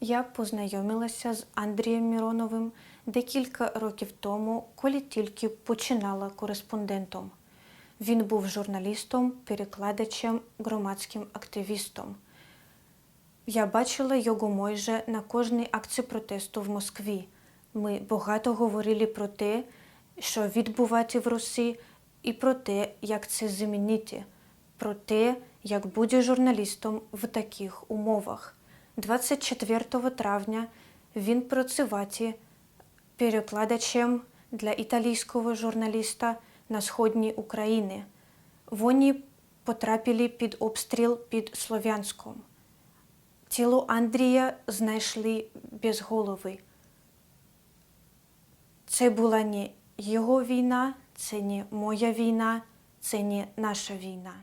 Я познайомилася з Андрієм Міроновим декілька років тому, коли тільки починала кореспондентом. Він був журналістом, перекладачем, громадським активістом. Я бачила його майже на кожній акції протесту в Москві. Ми багато говорили про те, що відбувати в Росії, і про те, як це змінити, про те, як бути журналістом в таких умовах. 24 травня він працювати перекладачем для італійського журналіста на сходній Україні. Вони потрапили під обстріл під Слов'янськом. Тіло Андрія знайшли без голови. Це була не його війна, це не моя війна, це не наша війна.